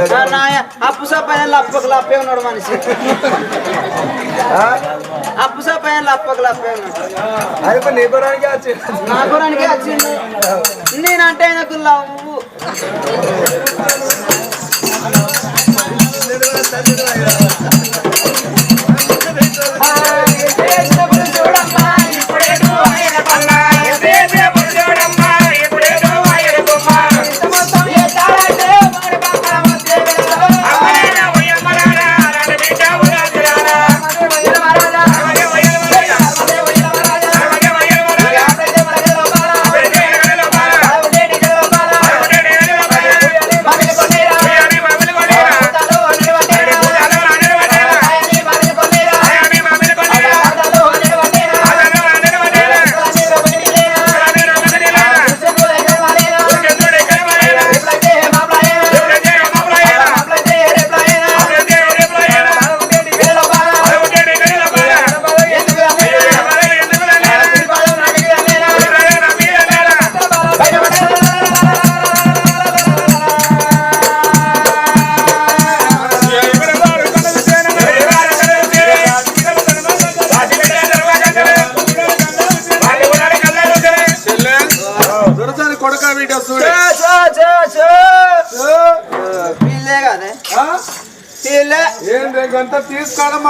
అప్పు పైన అప్పకు లప్పే ఉన్నాడు మనిషి. అప్పు పైన లప్పక లప్పే ఉన్నాడు. నీ గురానికి వచ్చింది. నా గురానికి వచ్చింది. నేనంటే ఆయనకు లవ్వు. Ah!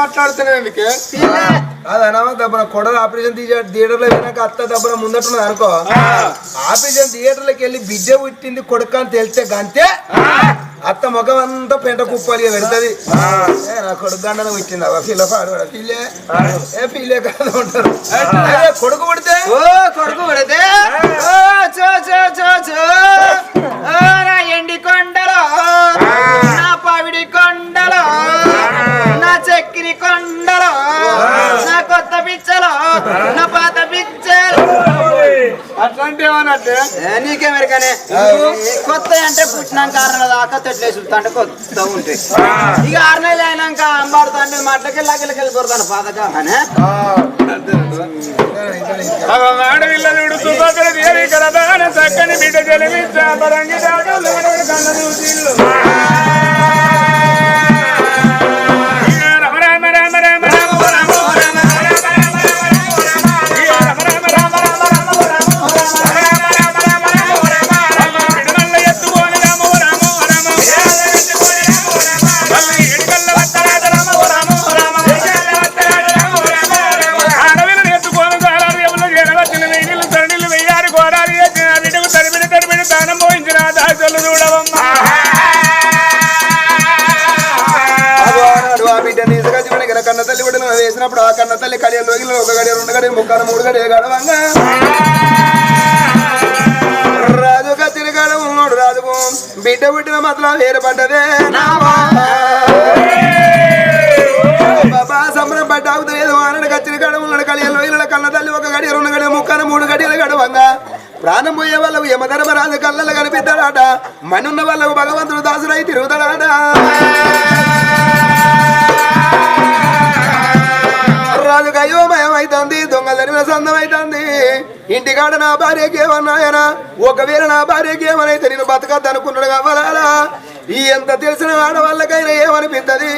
తీసుకోవడం మాట్లాడుతున్నాను పిల్లే అదనా దబ్బన కొడలు ఆపరేషన్ థియేటర్లో వెళ్ళినాక అత్త దబ్బన ముందట్టున్నది అనుకో. ఆపరేషన్ థియేటర్లోకి వెళ్ళి బిడ్డ పుట్టింది కొడుక అని తెలిస్తే గంతే. అత్త ముఖం అంతా పెంట కుప్పాలి పెడుతుంది. ఏ, నా కొడుకు గండన పుట్టింది అవ్వ పిల్ల పాడు పిల్లే. ఏ పిల్లే కాదు ఉంటారు. కొడుకు పుడితే? ఓ కొడుకు పడితే? ఓ చో చో చో చో. ఓ నా ఎండి కొండలో. నా చక్కిరి కొండలో నా కొత్త పిచ్చలో నా పాత పిచ్చలో. అట్లాంటి ఏమన్నట్టే నీకెమెరికనే కొత్త అంటే పుట్టినాక ఆరు నెలల దాకా తొట్లే చూస్తా అంటే కొత్త ఉంటాయి ఇక ఆరు నెలలు అయినాక అంబాడుతా అంటే మట్లకి లగిలకి వెళ్ళిపోతాను సుభద్ర దేవి కలదాన చక్కని బిడ్డ జలమిచ్చా పరంగి దాటలు కన్న చూసిల్లు బిడ్డను ఆ కన్న తల్లి కడియలు లోగిలో ఒక గడియ రెండు గడియ ముక్కలు మూడు గడియ గడవంగా. రాజు కత్తిరి గడ ఉన్నాడు బిడ్డ పుట్టిన మాత్రం వేరుపడ్డదే బాబా సంబరం పడ్డ అవుతలేదు వానడు కత్తిరి గడ ఉన్నాడు కడియ కన్న తల్లి ఒక గడియ రెండు గడియ ముక్కలు మూడు గడియలు గడవంగా. ప్రాణం పోయే వాళ్ళకు యమధర్మరాజు కళ్ళలు కనిపిస్తాడాట మనున్న వాళ్ళకు భగవంతుడు దాసుడై తిరుగుతాడాట. దొంగ ఇంటికాడ నా భార్యకి ఏమన్నాయనా ఒకవేళ నా భార్యకి ఏమనైతే నేను బతకద్దు అనుకున్నాడు కావాలా? ఈ ఎంత తెలిసిన ఆడవాళ్ళకైనా ఏమనిపిస్తుంది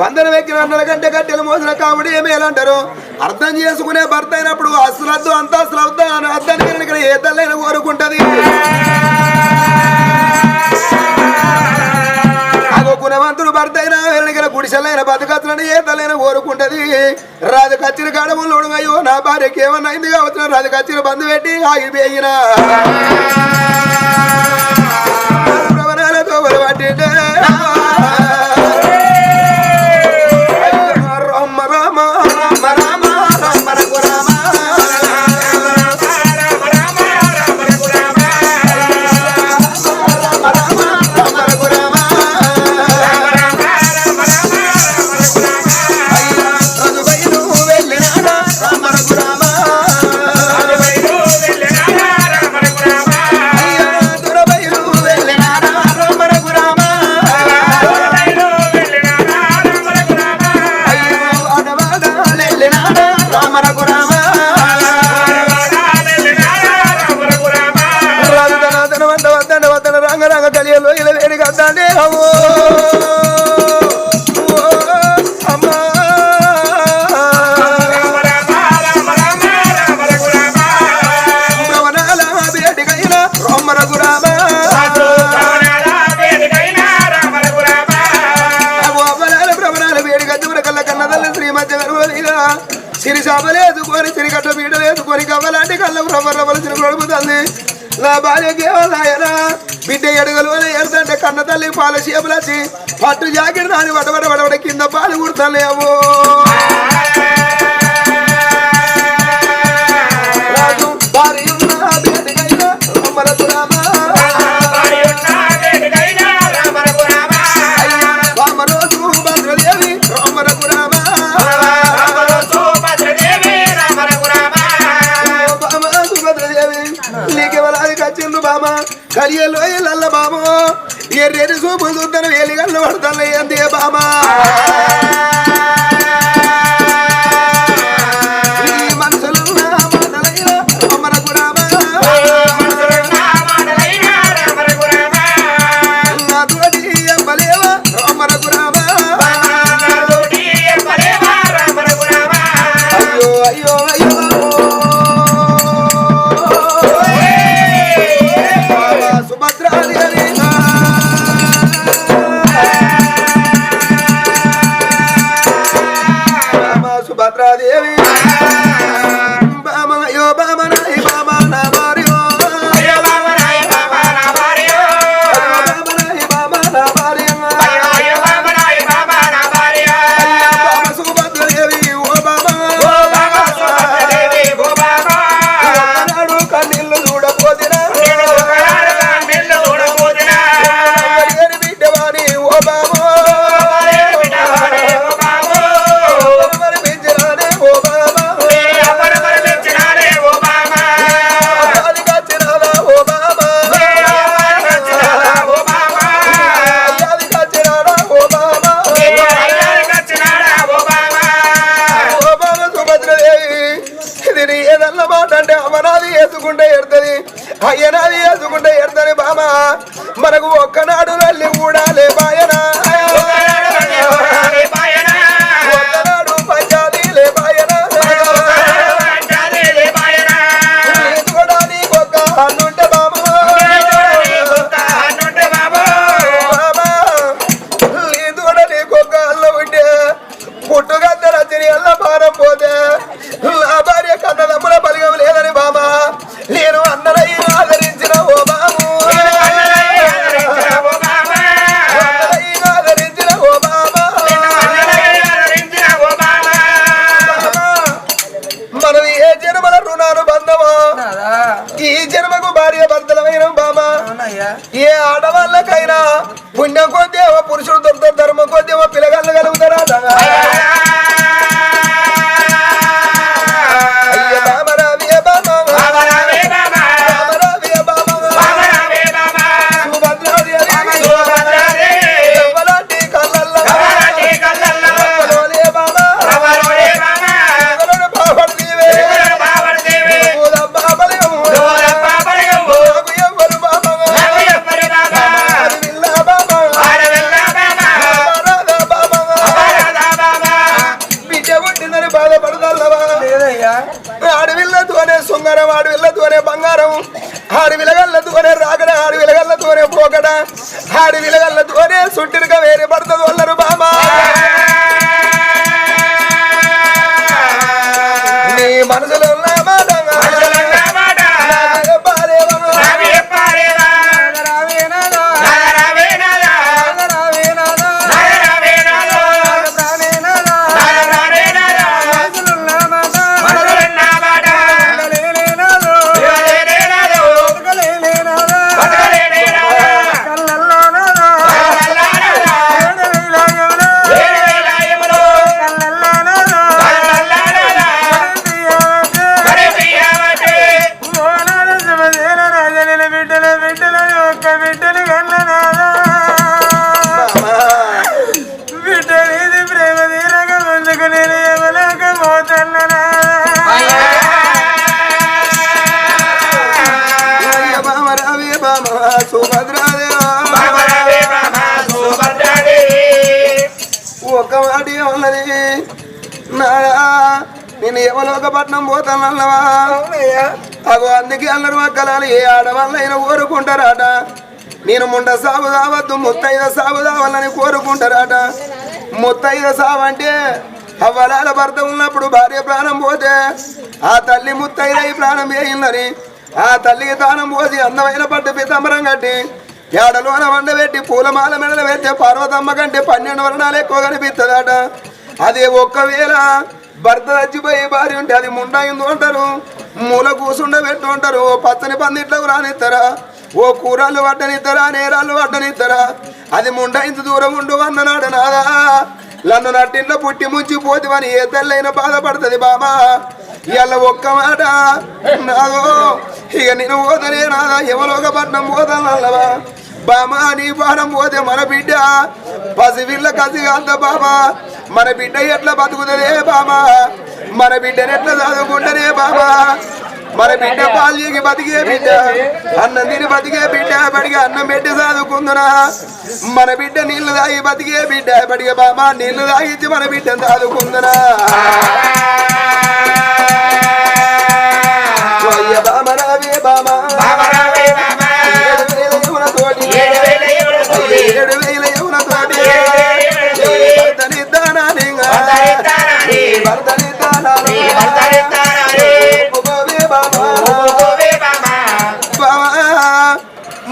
వందన ఎక్కిన అన్నల కంటే కట్టెలు మోసిన కామెడీ ఏమేలంటారు అర్థం చేసుకునే భర్త అయినప్పుడు అసలద్దు అంతా శ్రద్ధ అని అర్థానికి ఇక్కడ ఏ తల్లైనా కోరుకుంటది. గుణవంతుడు భర్త అయినా గుడిసెలైన బతుకత్తులని ఏ కోరుకుంటది. రాజు కచ్చిన కాడములోడు అయ్యో నా భార్యకి ఏమన్నా అయింది కావచ్చు రాజు కచ్చిన బంధు పెట్టి ఆగిపోయినా. cámara con రవ్వరవ్వలసిన గొడవ తల్లి. నా భార్యకి ఏమన్నాయనా బిడ్డ ఎడగలు అని ఎడతంటే కన్న తల్లి పాల చేపలసి పట్టు జాకెట్ దాని వడబడ వడబడ కింద పాలు కుడతలేవు నేను చూపు ఏలి వేలిగల్లు పడుతున్నాయి అంతే బామా. అయ్యనాది వేసుకుంటే ఎడతని బామా. మనకు ఒక్కన నేను యమలోకపట్నం పోతానన్నవా? అగో అందుకే అన్నారు మక్కలాలు ఏ ఆడవాళ్ళైనా కోరుకుంటారాట. నేను ముండ సాగు కావద్దు ముత్తైద సాగు కావాలని కోరుకుంటారాట. ముత్తైద సాగు అంటే అవ్వలాల భర్త ఉన్నప్పుడు భార్య ప్రాణం పోతే ఆ తల్లి ముత్తైద ఈ ప్రాణం వేయిందని ఆ తల్లికి తానం పోసి అందమైన పట్టు పితంబరం కట్టి ఏడలోన వండబెట్టి పూలమాల మెడలు పెడితే పార్వతమ్మ కంటే పన్నెండు వర్ణాలు ఎక్కువ కనిపిస్తుందట. అదే ఒక్కవేళ భర్త చచ్చిపోయి భార్య ఉంటే అది ముండాయిందో అంటారు. మూల కూసుండబెట్టు అంటారు. ఓ పచ్చని పందిట్లకు రానిస్తారా ఓ కూరలు వడ్డనిస్తారా నేరాలు వడ్డనిస్తారా అది ముండాయింత దూరం ఉండు అన్ననాడు నాదా. నన్ను నట్టింట్లో పుట్టి ముంచి పోతివని ఏ తెల్లైన బాధపడుతుంది బాబా ఇవాళ ఒక్క మాట నాదో. ఇక నేను పోతనే నాదా. ఎవరోగ పట్నం పోతానల్లవా బామా నీ పాడం పోతే మన బిడ్డ. పసివిళ్ళ కసిగా అంత బాబా మన బిడ్డ ఎట్లా బతుకుతుందే బామా? మన బిడ్డని ఎట్లా చదువుకుంటనే బామా? మన బిడ్డ బాల్యకి బతికే బిడ్డ అన్నం తిని బతికే బిడ్డ బడిగా అన్నం పెట్టి చదువుకుందునా? మన బిడ్డ నీళ్ళు తాగి బతికే బిడ్డ బడిగా బామా నీళ్ళు తాగించి మన బిడ్డ చదువుకుందునా?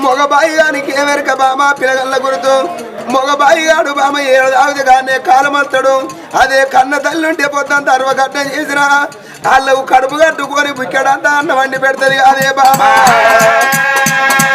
మగబాయి గానికి ఏమెరక బామ పిల్లగల్ల గుర్తు మగబాయి గాడు బామ ఏడాది కానీ కాలమస్తాడు అదే కన్న తల్లి ఉంటే పొద్దుంత అరవగడ్డ చేసిన వాళ్ళు కడుపు కట్టుకొని బుక్కెడంతా అన్న వండి పెడతది అదే బామా బామ.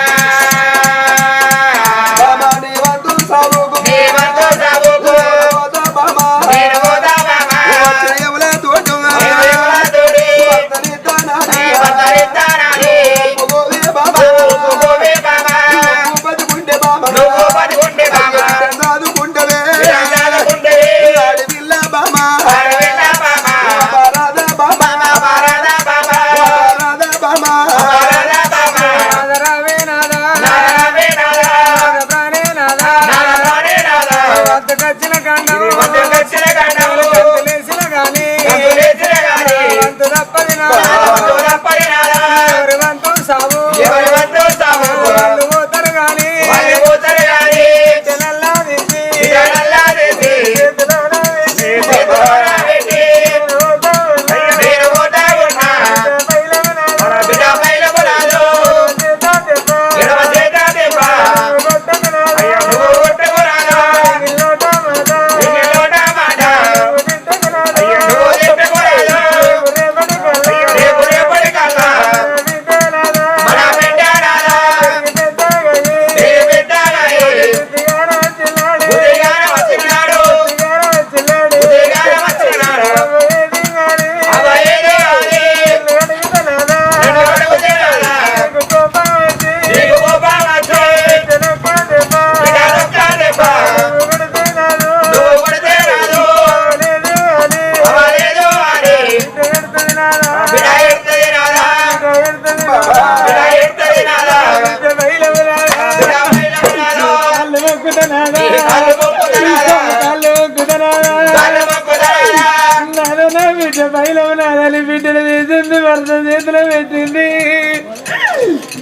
ఉన్నదని బిడ్డను వేసింది భర్త చేతిలో పెట్టింది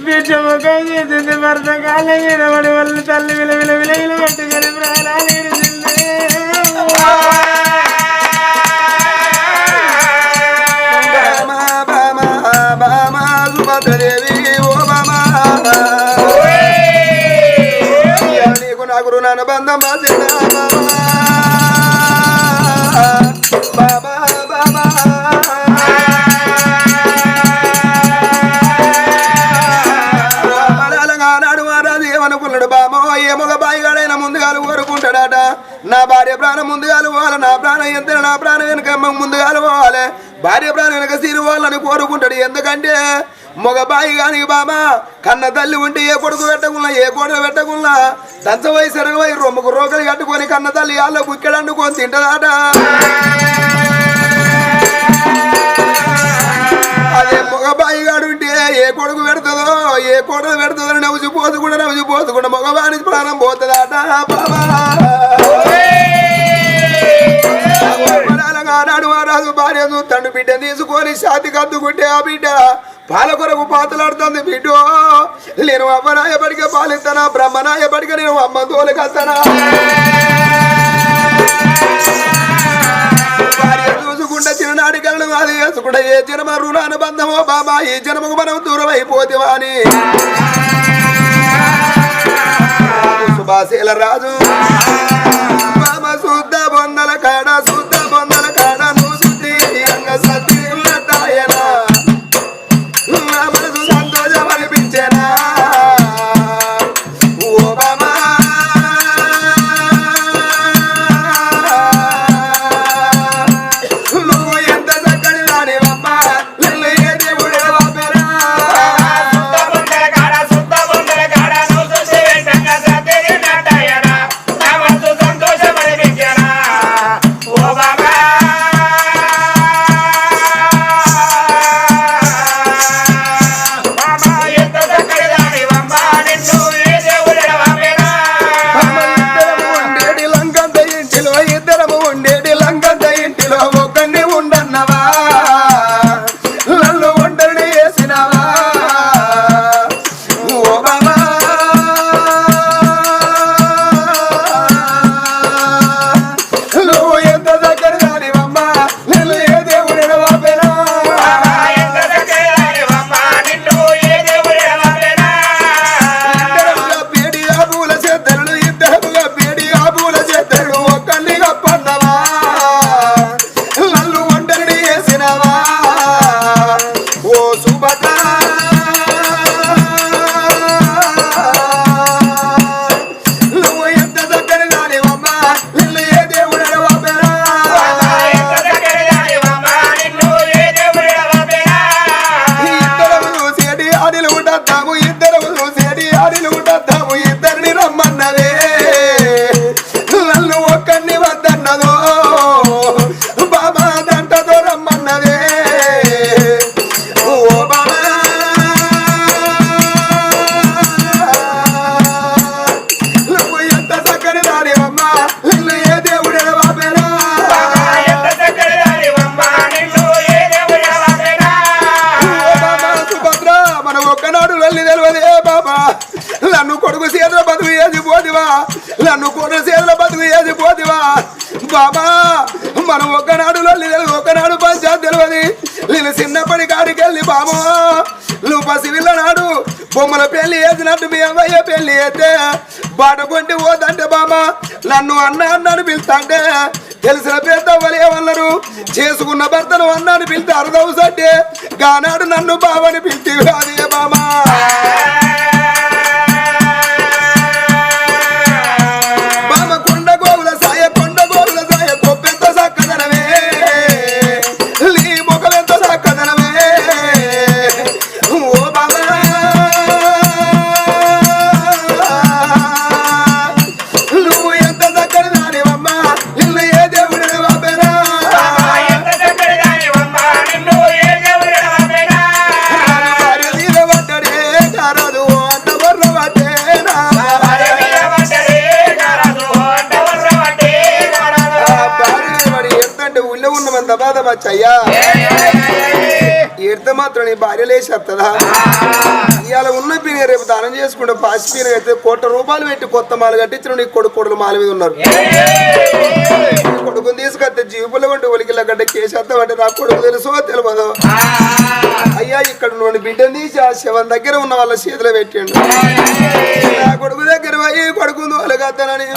బిడ్డ ముఖం చేసింది భర్త కాళ్ళ మీద పడి వాళ్ళు తల్లి విల విల విల విల పట్టుకొని ప్రాణాలు బంధం ప్రాణం ముందు పోవాలి నా ప్రాణం ఎంత నా ప్రాణం వెనుక ముందు పోవాలి భార్య ప్రాణం వెనక సిరివాళ్ళని కోరుకుంటాడు. ఎందుకంటే మగ బాయి కానీ బామ కన్న తల్లి ఉంటే ఏ కొడుకు పెట్టకుండా ఏ కోడలు పెట్టకున్నా దంచవై సెరగవై రొమ్మకు రోకలు కట్టుకొని కన్న తల్లి వాళ్ళ బుక్కెడు అండుకొని తింటదాట. అదే మగ బాయిగాడు ఉంటే ఏ కొడుకు పెడుతుందో ఏ కోడలు పెడుతుందో నవ్వుచి పోసుకుండా నవ్వుచి పోసుకుండా మగవాని ప్రాణం పోతుందట. బాబా. యువరాజు రాజు భార్య తండ్రి బిడ్డ తీసుకొని శాతి కద్దుకుంటే ఆ బిడ్డ పాల కొరకు పాతలాడుతుంది బిడ్డ. నేను అమ్మనాయపడిగా పాలిస్తానా బ్రహ్మనాయపడిగా నేను అమ్మ తోలుకొస్తానా భార్య చూసుకుంటే చిన్ననాటి కళ్ళు అది వేసుకుంటే ఏ జన్మ రుణాన బంధమో బాబా ఈ జన్మకు మనం దూరం అయిపోతేవా అని సుభాషేల రాజు. పెళ్ళి అయితే బాట పోదంటే బాబా నన్ను అన్న అన్నాను పిలుస్తాంటే తెలిసిన పెద్ద ఏమన్నారు చేసుకున్న భర్తను అన్నాను పిలితే అర్థం సడ్డే. గానాడు నన్ను బావని పిలిచి అదే బామా. ఊళ్ళో ఉన్నమంత మాత్రం నీ భార్య లేచేస్తుందా ఇవాళ ఉన్న పీన రేపు దానం చేసుకుంటే పాసి పీన అయితే కోట్ల రూపాయలు పెట్టి కొత్త మాలు కట్టించిన నీ కొడుకు మాల మీద ఉన్నారు. కొడుకుని తీసుకొస్తే జీవుల వంటి ఒలికిల గడ్డ కేసేస్తాం అంటే నా కొడుకు తెలుసో తెలియదు? అయ్యా ఇక్కడ నుండి బిడ్డను తీసి ఆ శవం దగ్గర ఉన్న వాళ్ళ చేతిలో పెట్టిండు. నా కొడుకు దగ్గర పోయి కొడుకు వాళ్ళకత్తనని